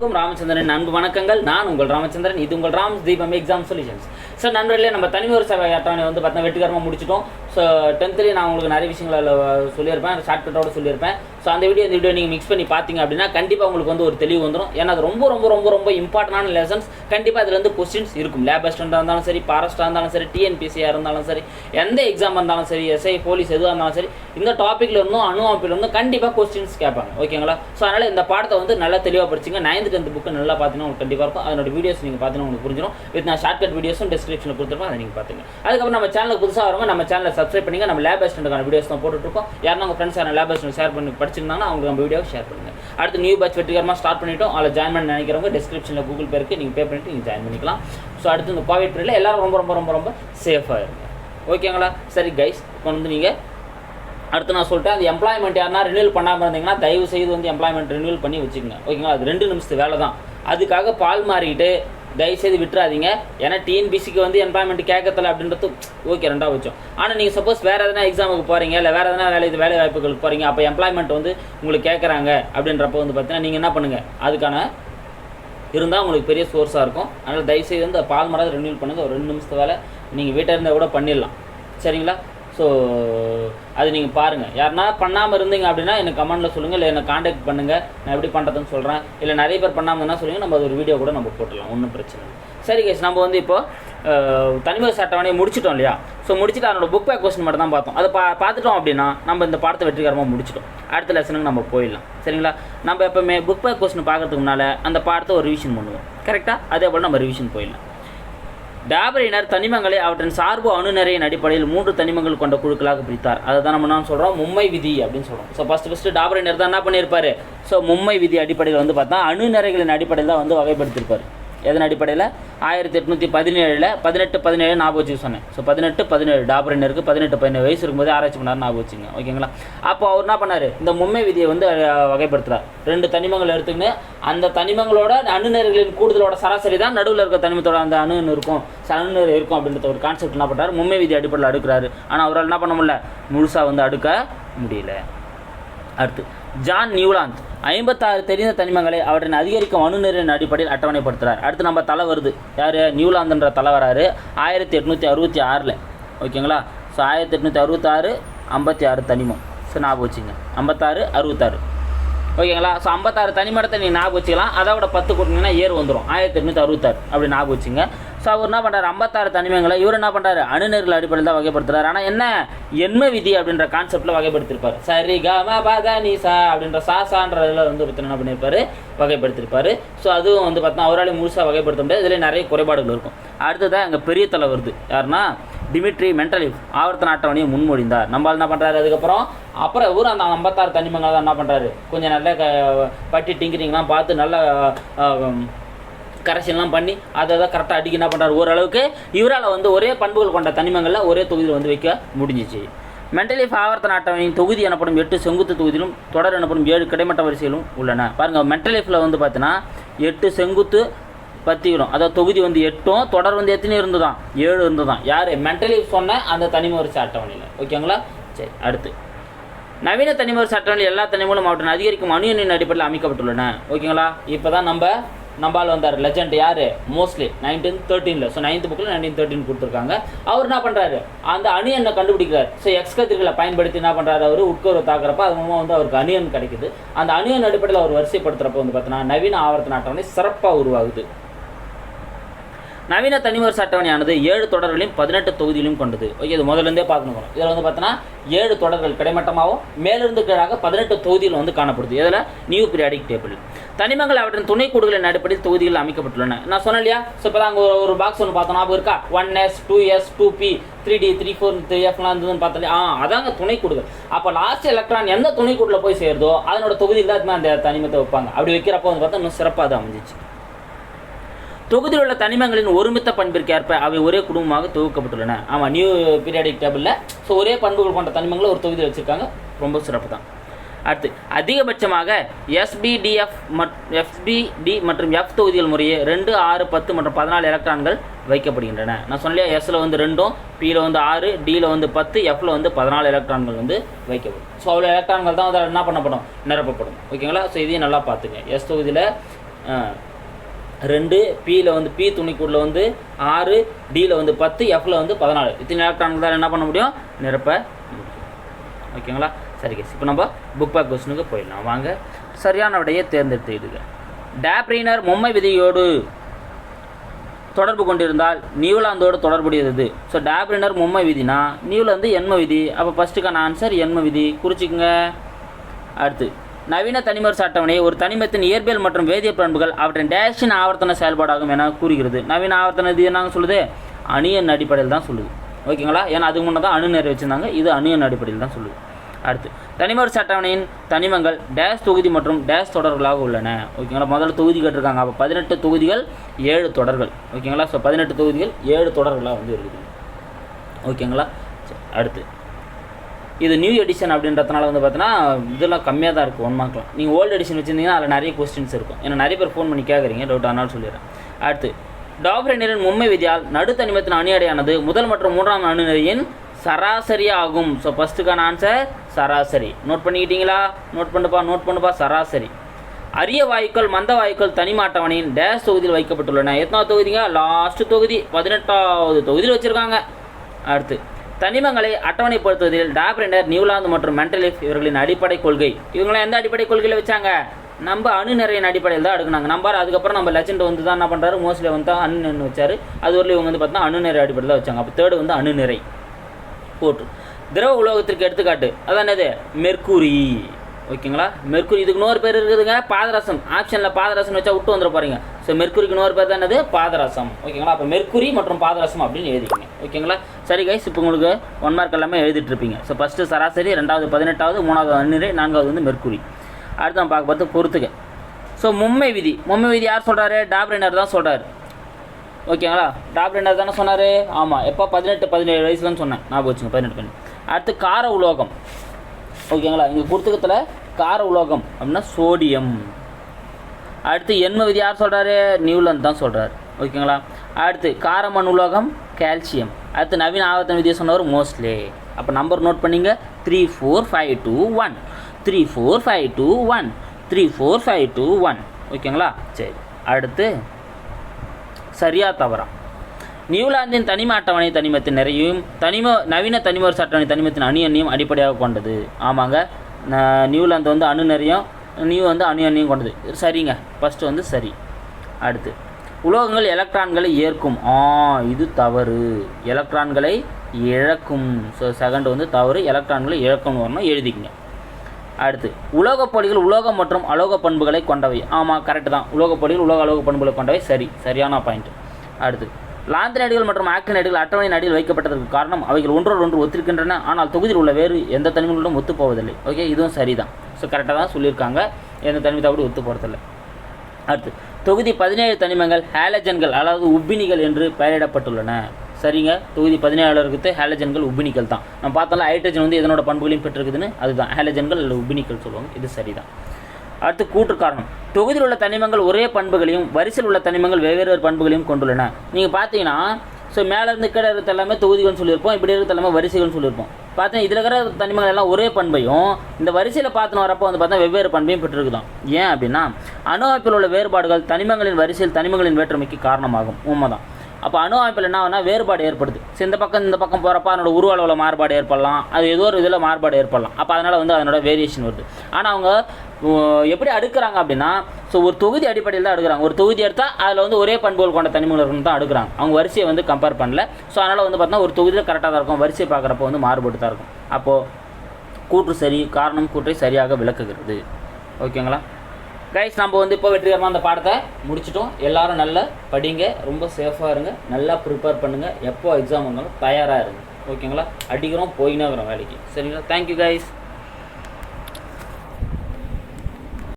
அனைவருக்கும் ராமச்சந்திரன் அன்பு வணக்கங்கள். நான் உங்கள் ராமச்சந்திரன் இது உங்கள் ராம் தீபம் எக்ஸாம் சொல்யூஷன்ஸ் சார் நண்பர்களே நம்ம தனிமொரு சேவை அட்டவணை வந்து பார்த்தா வெற்றிகரமாக முடிச்சிட்டோம். ஸோ டென்த்துலேயே நான் உங்களுக்கு நிறைய விஷயங்கள அதில் சொல்லியிருப்பேன். ஷார்ட்கட்டோட சொல்லியிருப்பேன். ஸோ அந்த வீடியோ இந்த வீடியோ நீங்கள் மிக்ஸ் பண்ணி பார்த்தீங்க அப்படின்னா கண்டிப்பாக உங்களுக்கு வந்து ஒரு தெளிவு வந்துடும் ஏன்னா அது ரொம்ப ரொம்ப ரொம்ப ரொம்ப இம்பார்ட்டண்டான லெசன்ஸ் கண்டிப்பாக அதில் வந்து கொஸ்டின்ஸ் இருக்கும். லேப் அசிஸ்டண்டாக இருந்தாலும் சரி பாரஸ்டாக இருந்தாலும் சரி டிஎன்பிசியாக இருந்தாலும் சரி எந்த எக்ஸாம் இருந்தாலும் சரி எஸ்ஐ போலீஸ் எதுவாக இருந்தாலும் சரி இந்த டாப்பிக்கில் இருந்தும் அணு அமைப்பில் இருந்தும் கண்டிப்பாக கொஸ்டின்ஸ் கேட்பாங்க. ஓகேங்களா ஸோ அதனால் இந்த பாடத்தை வந்து நல்லா தெளிவாக படிச்சிங்க. நைன்த் டென்த் புக்கு நல்லா பார்த்தீங்கன்னா உங்களுக்கு கண்டிப்பாக இருக்கும். அதனோட வீடியோஸ் நீங்கள் பார்த்தீங்கன்னா உங்களுக்கு புரிஞ்சிடும் வித் நான் ஷார்ட்கட் வீடியோஸும் டிஸ்கிரிப்ஷனில் கொடுத்துருப்பேன். அதை நீங்கள் பார்த்துங்க. அதுக்கப்புறம் நம்ம சேனலுக்கு புதுசாக வரவங்க நம்ம சேனலில் சப்ஸ்கிரைப் பண்ணுங்க. நம்ம லேப் அசிஸ்டன்ட்டுக்கான வீடியோஸ் தான் போட்டுட்ருக்கோம். யாரும் உங்கள் ஃப்ரெண்ட்ஸ் யாரும் லேப் அசிஸ்டன்ட் ஷேர் பண்ணி படிச்சிருந்தாங்கன்னா அவங்க நம்ம வீடியோ ஷேர் பண்ணுங்கள் அடுத்து நியூ பேட்ச் வெற்றிகரமாக ஸ்டார்ட் பண்ணிட்டோம். அதில் ஜாயின் பண்ண நினைக்கிறவங்க டிஸ்கிரிப்ஷனில் கூகுள் பேருக்கு நீங்கள் பே பண்ணிட்டு நீங்கள் ஜாயின் பண்ணிக்கலாம். ஸோ அடுத்து இந்த கோவிட் பீரியடில் எல்லோரும் ரொம்ப ரொம்ப ரொம்ப ரொம்ப சேஃபாக இருங்க. ஓகேங்களா சரி கைஸ் இப்போ வந்து நீங்கள் அடுத்து நான் சொல்லிட்டேன். அந்த எம்ப்ளாய்மெண்ட் யாருனா ரினியூல் பண்ணாமல் இருந்தீங்கன்னா தயவு செய்து வந்து எம்ப்ளாய்மெண்ட் ரினியூல் பண்ணி வச்சுக்கோங்க. ஓகேங்களா அது ரெண்டு நிமிஷத்து வேலை தான் அதுக்காக பால் மாறிக்கிட்டு தயவுசெய்து விட்டுறாதீங்க. ஏன்னா டிஎன்பிசிக்கு வந்து எம்ப்ளாய்மெண்ட் கேட்கல அப்படின்றது ஓகே ரெண்டாவது வச்சோம் ஆனால் நீங்கள் சப்போஸ் வேறு எதனா எக்ஸாமுக்கு போகிறீங்க இல்லை வேறு எதனா வேலை வேலை வாய்ப்புகளுக்கு போகிறீங்க அப்போ எம்ப்ளாய்மெண்ட் வந்து உங்களுக்கு கேட்குறாங்க அப்படின்றப்போ வந்து பார்த்தீங்கன்னா நீங்கள் என்ன பண்ணுங்கள் அதுக்கான இருந்தால் உங்களுக்கு பெரிய சோர்ஸாக இருக்கும். அதனால் தயவுசெய்து வந்து பால் மரம் ரினியூல் பண்ணுங்கள் ஒரு ரெண்டு நிமிஷத்து வேலை. நீங்கள் வீட்டில் இருந்தால் கூட பண்ணிடலாம். சரிங்களா? ஸோ அது நீங்கள் பாருங்கள் யாருனா பண்ணாமல் இருந்தீங்க அப்படின்னா எனக்கு கமெண்ட்டில் சொல்லுங்கள் இல்லை என்னை காண்டாக்ட் பண்ணுங்கள் நான் எப்படி பண்ணுறதுன்னு சொல்கிறேன் இல்லை நிறைய பேர் பண்ணாமல் இருந்தால் சொல்லுங்கள் நம்ம அது ஒரு வீடியோ கூட நம்ம போட்டுடலாம். ஒன்றும் பிரச்சனை இல்லை. சரி கேஸ் நம்ம வந்து இப்போ தனிமை அட்டவணையை முடிச்சிட்டோம் இல்லையா? ஸோ முடிச்சுட்டு அதனோட புக் பேக் கொஸ்டின் மட்டும் தான் பார்த்தோம். அதை பா பார்த்துட்டோம் அப்படின்னா நம்ம இந்த பாடத்தை வெற்றிகரமாக முடிச்சிட்டோம். அடுத்த லெசனுக்கு நம்ம போயிடலாம். சரிங்களா? நம்ம எப்போவுமே புக் பேக் கொஸ்டின் பார்க்கறதுக்கு முன்னால் அந்த பாடத்தை ஒரு ரிவிஷன் பண்ணுவோம். கரெக்டாக அதே போல் நம்ம ரிவிஷன் போயிடலாம். டாபரினர் தனிமங்களை அவற்றின் சார்பு அணுநரையின் அடிப்படையில் மூன்று தனிமங்கள் கொண்ட குழுக்களாக பிரித்தார். அதை தான் நம்ம என்ன சொல்கிறோம் மும்மை விதி அப்படின்னு சொல்கிறோம் ஸோ ஃபஸ்ட்டு ஃபஸ்ட்டு டாபரினர் தான் என்ன பண்ணியிருப்பார்? ஸோ மும்மை விதி அடிப்படையில் வந்து பார்த்தா அணுநரைகளின் அடிப்படையில் தான் வந்து வகைப்படுத்தியிருப்பார். எதன் அடிப்படையில்? ஆயிரத்தி எட்நூற்றி பதினேழில் பதினெட்டு பதினேழு ஞாபகம் வச்சுக்க சொன்னேன். ஸோ பதினெட்டு பதினேழு டாபரினருக்கு பதினெட்டு பதினேழு வயசு இருக்கும்போது ஆராய்ச்சி பண்ணார் ஞாபகம் வச்சுங்க. ஓகேங்களா? அப்போ அவர் என்ன பண்ணார்? இந்த மும்மை விதியை வந்து வகைப்படுத்துகிறார் ரெண்டு தனிமங்கள் எடுத்துக்கின்னு அந்த தனிமங்களோட அணுநர்களின் கூடுதலோட சராசரி தான் நடுவில் இருக்க தனிமத்தோட அந்த அணு இருக்கும். ச- அணுநர் இருக்கும் அப்படின்ற ஒரு கான்செப்ட் என்ன பண்ணுறாரு மும்மை விதி அடிப்படையில் அடுக்கிறாரு. ஆனால் அவரால் என்ன பண்ண முடியல? முழுசாக வந்து அடுக்க முடியல. அடுத்து ஜான் நியூலாந்து. ஐம்பத்தாறு தெரிந்த தனிமங்களை அவற்றின் அதிகரிக்கும் அணுநரின் அடிப்படையில் அட்டவணைப்படுத்துகிறார் அடுத்து நம்ம தலை வருது. யார்? நியூலாந்துன்ற தலை வராரு. ஆயிரத்தி எட்நூற்றி அறுபத்தி ஆறில். ஓகேங்களா? ஸோ ஆயிரத்தி எட்நூற்றி அறுபத்தாறு ஐம்பத்தி ஆறு தனிமம். ஸோ ஞாபகம் வச்சுங்க. ஐம்பத்தாறு அறுபத்தாறு. ஓகேங்களா? ஸோ ஐம்பத்தாறு தனிமடத்தை நீங்கள் ஞாபகம் வச்சுக்கலாம். அதோட பத்து கொடுத்தீங்கன்னா ஏர் வந்துடும் ஆயிரத்தி எட்நூற்றி அறுபத்தாறு. அப்படி ஞாபகம் வச்சுங்க. ஸோ அவர் என்ன பண்ணுறாரு ஐம்பத்தாறு தனிமங்களை இவர் என்ன பண்ணுறாரு அணுநர்கள் அடிப்படையில் தான் வகைப்படுத்துறாரு. ஆனால் என்ன? எண்ம விதி அப்படின்ற கான்செப்டில் வகைப்படுத்திருப்பார். சரி க ம நீ சா அப்படின்ற சா சான்ற இதில் வந்து ஒருத்தர் என்ன பண்ணியிருப்பார் வகைப்படுத்திருப்பார். ஸோ அதுவும் வந்து பார்த்தா அவரால் முழுசாக வகைப்படுத்த முடியாது. இதில் நிறைய குறைபாடுகள் இருக்கும். அடுத்ததான் எங்கள் பெரிய தலை வருது யாருன்னா? டிமிட்ரி மென்டலிவ் ஆவர்த்தன அட்டவணையை முன்மொழிந்தார். நம்மால் என்ன பண்ணுறாரு அதுக்கப்புறம்? அப்புறம் இவரும் அந்த ஐம்பத்தாறு தனிமங்களை தான் என்ன பண்ணுறாரு கொஞ்சம் நல்ல க பட்டி டிங்கிரிங்லாம் பார்த்து நல்ல கரெக்ஷன்லாம் பண்ணி அதை தான் கரெக்டாக அடிக்க என்ன பண்ணுறாரு ஓரளவுக்கு இவரால் வந்து ஒரே பண்புகள் கொண்ட தனிமங்களில் ஒரே தொகுதியில் வந்து வைக்க முடிஞ்சிச்சு. மென்டலிஃப் ஆவர்த்தன அட்டவணையின் தொகுதி எனப்படும் எட்டு செங்குத்து தொகுதியிலும் தொடர் எனப்படும் ஏழு கிடைமட்ட வரிசையிலும் உள்ளன. பாருங்கள் மென்டலிஃபில் வந்து பார்த்தீங்கன்னா எட்டு செங்குத்து பத்திகளும் அதாவது தொகுதி வந்து எட்டும் தொடர் வந்து எத்தனை இருந்துதான்? ஏழு இருந்துதான். யார்? மென்டலிஃப் சொன்ன அந்த தனிம வரிசை அட்டவணையில். ஓகேங்களா சரி அடுத்து. நவீன தனிமர் அட்டவணையில் எல்லா தனிமங்களும் அவற்றின் அதிகரிக்கும் அணு எண்ணின் அடிப்படையில் அமைக்கப்பட்டுள்ளன. ஓகேங்களா இப்போ தான் நம்ம நம்பால் வந்தார். லெஜண்ட் யார்? மோஸ்ட்லி நைன்டீன் தேர்ட்டீனில் ஸோ நைன்த் புக்கில் நைன்டீன் தேர்ட்டின் கொடுத்துருக்காங்க. அவர் என்ன பண்ணுறாரு அந்த அணியனை கண்டுபிடிக்கிறார். ஸோ எக்ஸ் கதிர்களை பயன்படுத்தி என்ன பண்ணுறாரு அவர்? உட்கோரை தாக்குறப்ப அது மூலமாக வந்து அவருக்கு அணியன் கிடைக்குது. அந்த அணியன் அடிப்படையில் அவர் வரிசைப்படுத்துறப்ப வந்து பார்த்தீங்கன்னா நவீன ஆவர்த்தன அட்டவணை சிறப்பாக உருவாகுது. நவீன தனிவர் சட்டவணையானது ஏழு தொடர்களையும் பதினெட்டு தொகுதிகளையும் கொண்டது. ஓகே இது முதல்ல பார்க்கணும் இதில் வந்து பார்த்தோன்னா ஏழு தொடர்கள் கிடைமட்டமாகவும் மேலிருந்து கீழாக பதினெட்டு தொகுதியில் வந்து காணப்படுது. இதில் நியூ பீரியாடிக் டேபிள் தனிமங்கள் அவற்றின் துணைக்கூடுகளின் அடிப்படையில் தொகுதிகள் அமைக்கப்பட்டுள்ளன. நான் சொன்னேன் இல்லையா? ஸோ இப்போ அங்கே ஒரு பாக்ஸ் ஒன்று பார்த்தோம். ஞாபகம் இருக்கா? One S two S two P three D three four three எஃப்லாம் இருந்ததுன்னு பார்த்தோம் ஆ அதாங்க துணைக்கூடுகள் அப்போ லாஸ்ட் எலக்ட்ரான் எந்த துணைக்கூட்டில் போய் சேருதோ அதனோட தொகுதியில் தான் அந்த தனிமத்தை வைப்பாங்க. அப்படி வைக்கிறப்போ வந்து பார்த்தா இன்னும் சிறப்பாக அது அமைஞ்சிச்சு. தொகுதியில் உள்ள தனிமங்களின் ஒருமித்த பண்பிற்கு ஏற்ப அவை ஒரே குடும்பமாக தொகுக்கப்பட்டுள்ளன. ஆமாம் நியூ பீரியாடிக் டேபிளில் ஸோ ஒரே பண்புகள் கொண்ட தனிமங்களை ஒரு தொகுதியில் வச்சுருக்காங்க. ரொம்ப சிறப்பு தான் அடுத்து அதிகபட்சமாக எஸ்பிடிஎஃப் மட் எஃபிடி மற்றும் எஃப் தொகுதிகள் முறையே ரெண்டு ஆறு பத்து மற்றும் பதினாலு எலக்ட்ரான்கள் வைக்கப்படுகின்றன. நான் சொன்னலையா எஸ்ஸில் வந்து ரெண்டும் பியில் வந்து ஆறு டியில் வந்து பத்து எஃப்ல வந்து பதினாலு எலக்ட்ரான்கள் வந்து வைக்கப்படும். ஸோ அவ்வளோ எலக்ட்ரான்கள் தான் வந்து என்ன பண்ணப்படும்? நிரப்பப்படும். ஓகேங்களா? ஸோ இதையும் நல்லா பார்த்துங்க. எஸ் தொகுதியில் ரெண்டு பியில் வந்து பி துணிக்கூடில் வந்து ஆறு டியில் வந்து பத்து எஃப்ல வந்து பதினாலு. இத்தனை எலக்ட்ரான்கள் தான் என்ன பண்ண முடியும்? நிரப்ப முடியும். ஓகேங்களா சரி கேஸ் இப்போ நம்ம புக் பேக் கொஸ்டினுக்கு போயிடலாம். வாங்க. சரியான விடையை தேர்ந்தெடுத்துக்கிடுங்க டேப்ரீனர் மும்மை விதியோடு தொடர்பு கொண்டிருந்தால் நியூலாந்தோடு தொடர்புடையது. ஸோ டேப்ரினர் மும்மை விதினா நியூலாந்து எண்ம விதி. அப்போ ஃபஸ்ட்டுக்கான ஆன்சர் எண்ம விதி. குறிச்சிக்கங்க. அடுத்து. நவீன தனிமர் அட்டவணை ஒரு தனிமத்தின் இயற்பியல் மற்றும் வேதிய பண்புகள் அவற்றின் டேஷின் ஆவர்த்தன செயல்பாடாகும் என கூறுகிறது. நவீன ஆவர்த்தன இது என்னங்க சொல்லுது? அணியன் அடிப்படையில் தான் சொல்லுது. ஓகேங்களா? ஏன்னா அதுக்கு முன்னே தான் அணு நிறைய வச்சுருந்தாங்க. இது அணியன் அடிப்படையில் தான் சொல்லுது. அடுத்து தனிமர் அட்டவணையின் தனிமங்கள் டேஷ் தொகுதி மற்றும் டேஷ் தொடர்களாக உள்ளன. ஓகேங்களா? முதல்ல தொகுதி கேட்டிருக்காங்க. அப்போ பதினெட்டு தொகுதிகள் ஏழு தொடர்கள். ஓகேங்களா? ஸோ பதினெட்டு தொகுதிகள் ஏழு தொடர்களாக வந்து இருக்குது. ஓகேங்களா? சரி, அடுத்து. இது நியூ எடிஷன் அப்படின்றதுனால வந்து பார்த்தீங்கன்னா இதெல்லாம் கம்மியாக தான் இருக்கும் ஒன் மார்க்லாம் நீங்கள் ஓல்டு எடிஷன் வச்சுருந்தீங்கன்னா அதில் நிறைய கொஸ்டின்ஸ் இருக்கும். ஏன்னா நிறைய பேர் ஃபோன் பண்ணி கேட்குறீங்க டவுட் ஆனாலும் சொல்லிடுறேன். அடுத்து டாப்ரெனியரின் மும்மை விதியால் நடுத்தனிமத்தின் அணியடையானது முதல் மற்றும் மூன்றாம் அணுநிலையின் சராசரி ஆகும் ஸோ ஃபஸ்ட்டுக்கான ஆன்சர் சராசரி. நோட் பண்ணிக்கிட்டீங்களா? நோட் பண்ணுப்பா நோட் பண்ணுப்பா சராசரி. அரிய வாயுக்கள் மந்த வாயுக்கள் தனிமாட்டவனின் டேஷ் தொகுதியில் வைக்கப்பட்டுள்ளன. எத்தனாவது தொகுதிங்க? லாஸ்ட் தொகுதி பதினெட்டாவது தொகுதியில் வச்சுருக்காங்க. அடுத்து தனிமங்களை அட்டவணைப்படுத்துவதில் டாப்ரினர் நியூலாந்து மற்றும் மென்டலிஃப் இவர்களின் அடிப்படை கொள்கை. இவங்களாம் எந்த அடிப்படை கொள்கையில் வச்சாங்க? நம்ம அணு நிறையின் அடிப்படையில் தான் எடுக்குனாங்க நம்பர் அதுக்கப்புறம் நம்ம லெஜண்ட் வந்து தான் என்ன பண்ணுறாரு மோஸ்ட்லி வந்து தான் அணு நின்று வச்சார். அது வரலையும் இவங்க வந்து பார்த்தா அணு நிறை அடிப்படையில் தான் வச்சாங்க. அப்போ தேர்டு வந்து அணு நிறை. போட்டு. திரவ உலோகத்திற்கு எடுத்துக்காட்டு. அதான் என்னது? மெர்க்குரி ஓகேங்களா? மெர்க்குரி இதுக்கு இன்னொரு பேர் இருக்குதுங்க பாதரசம். ஆப்ஷனில் பாதரசம் வச்சா விட்டு வந்துட பாருங்க ஸோ மெர்க்குரிக்கு இன்னொரு பேர் தான் என்னது? பாதரசம். ஓகேங்களா? அப்போ மெர்க்குரி மற்றும் பாதரசம் அப்படின்னு எழுதிக்கங்க. ஓகேங்களா? சரி கைஸ் இப்போ உங்களுக்கு ஒன் மார்க் எல்லாமே எழுதிட்டு இருப்பீங்க. ஸோ ஃபஸ்ட்டு சராசரி ரெண்டாவது பதினெட்டாவது மூணாவது அந்நிறை நான்காவது வந்து மெர்க்குரி. அடுத்து நம்ம பார்க்க பார்த்து பொறுத்துக்க ஸோ மும்மை விதி. மும்மை விதி யார் சொல்கிறாரு டாப்ரினர் தான் சொல்கிறாரு ஓகேங்களா? டாப்ரினர் தானே சொன்னார்? ஆமாம் எப்போ? பதினெட்டு பதினேழு வயசுலன்னு சொன்னேன். நான் வச்சுங்க பதினெட்டு பதினெட்டு அடுத்து கார உலோகம். ஓகேங்களா? இங்கே கொடுத்துக்கத்தில் கார உலோகம் அப்படின்னா சோடியம். அடுத்து எண்ம விதி யார் சொல்கிறாரு நியூலன் தான் சொல்கிறார் ஓகேங்களா? அடுத்து காரமண் உலோகம் கால்சியம் அடுத்து நவீன ஆவர்த்தன விதியை சொன்னவர் மோஸ்ட்லே. அப்போ நம்பர் நோட் பண்ணிங்க. Three four five two one three four five two one three four five two one ஓகேங்களா? சரி. அடுத்து சரியா தவறா. நியூலாந்தின் தனிம அட்டவணை தனிமத்தின் நிறையும் தனிம நவீன தனிமர் சட்டவணை தனிமத்தின் அணி எண்ணையும் அடிப்படையாக கொண்டது. ஆமாங்க. நியூலாந்து வந்து அணு நிறையும் நியூ வந்து அணு அணியும் கொண்டது. சரிங்க. ஃபஸ்ட்டு வந்து சரி. அடுத்து. உலோகங்கள் எலக்ட்ரான்களை ஏற்கும். ஆ இது தவறு. எலக்ட்ரான்களை இழக்கும். ஸோ செகண்ட் வந்து தவறு. எலக்ட்ரான்களை இழக்கும்னு வரணும் எழுதிக்கங்க. அடுத்து. உலோகப் பொடிகள் உலோகம் மற்றும் அலோக பண்புகளை கொண்டவை. ஆமாம் கரெக்டு தான். உலோகப் பொடிகள் உலோக அலோக பண்புகளை கொண்டவை. சரி. சரியான பாயிண்ட் அடுத்து. லாந்தினைடுகள் மற்றும் ஆக்டினைடுகள் அட்டவணை நடில் வைக்கப்பட்டதற்கு காரணம் அவைகள் ஒன்றோடு ஒன்று ஒத்திருக்கின்றன. ஆனால் தொகுதியில் உள்ள வேறு எந்த தனிமங்களுடன் ஒத்து போவதில்லை ஓகே இதுவும் சரிதான். ஸோ கரெக்டாக தான் சொல்லியிருக்காங்க. எந்த அப்படி ஒத்து போகிறதில்லை அடுத்து தொகுதி பதினேழு தனிமங்கள் ஹேலஜன்கள் அதாவது உப்பினிகள் என்று பெயரிடப்பட்டுள்ளன. சரிங்க? தொகுதி பதினேழு இருக்குது ஹேலஜன்கள் உப்பினிகள் தான். நம்ம பார்த்தாலும் ஹைட்ரஜன் வந்து எதனோட பண்புகளையும் பெற்றிருக்குதுன்னு? அதுதான். ஹேலஜன்கள் அல்லது உப்பினிகள் சொல்லுவாங்க. இது சரிதான். அடுத்து கூற்று காரணம் தொகுதியில் உள்ள தனிமங்கள் ஒரே பண்புகளையும் வரிசையில் உள்ள தனிமங்கள் வெவ்வேறு பண்புகளையும் கொண்டுள்ளன. நீங்கள் பார்த்தீங்கன்னா ஸோ மேலே இருந்து கீழே இருக்கிற எல்லாமே தொகுதிகள்னு சொல்லியிருப்போம் இப்படி இருக்கிற எல்லாமே வரிசைகள்னு சொல்லியிருப்போம். பார்த்தா இதில் இருக்கிற தனிமங்கள் எல்லாம் ஒரே பண்பையும் இந்த வரிசையில் பார்த்துன்னு வரப்போ வந்து பார்த்தா வெவ்வேறு பண்பையும் பெற்றிருக்குதான். ஏன் அப்படின்னா அணு அமைப்பில் உள்ள வேறுபாடுகள் தனிமங்களின் வரிசையில் தனிமங்களின் வேற்றுமைக்கு காரணமாகும். உண்மைதான். அப்போ அணு அமைப்பில் என்ன ஆகுனா வேறுபாடு ஏற்படுது. ஸோ இந்த பக்கம் இந்த பக்கம் போகிறப்ப அதனோட உருவ அளவில் மாறுபாடு ஏற்படலாம். அது ஏதோ ஒரு இதில் மாறுபாடு ஏற்படலாம். அப்போ அதனால் வந்து அதனோட வேரியேஷன் வருது. ஆனால் அவங்க எப்படி அடுக்கிறாங்க அப்படின்னா ஸோ ஒரு தொகுதி அடிப்படையில் தான் அடுக்குறாங்க. ஒரு தொகுதி எடுத்தால் அதில் வந்து ஒரே பண்புகள் கொண்ட தனிமங்கள் தான் அடுக்குறாங்க. அவங்க வரிசையை வந்து கம்பேர் பண்ணல. ஸோ அதனால் வந்து பார்த்தீங்கன்னா ஒரு தொகுதியில் கரெக்டாக தான் இருக்கும். வரிசை பார்க்குறப்ப வந்து மாறுபட்டு தான் இருக்கும். அப்போது கூற்று சரி காரணம் கூற்றை சரியாக விளக்குகிறது. ஓகேங்களா? கைஸ் நம்ம வந்து இப்போ வெற்றிகரமாக அந்த பாடத்தை முடிச்சிட்டோம். எல்லாரும் நல்லா படிங்க ரொம்ப சேஃபாக இருங்க. நல்லா ப்ரிப்பேர் பண்ணுங்கள் எப்போ எக்ஸாம் வந்தாலும் தயாராக இருங்க. ஓகேங்களா? அடிக்கிறோம் போயினே இருக்கிறோம் வேலைக்கு. சரிங்களா? Thank you guys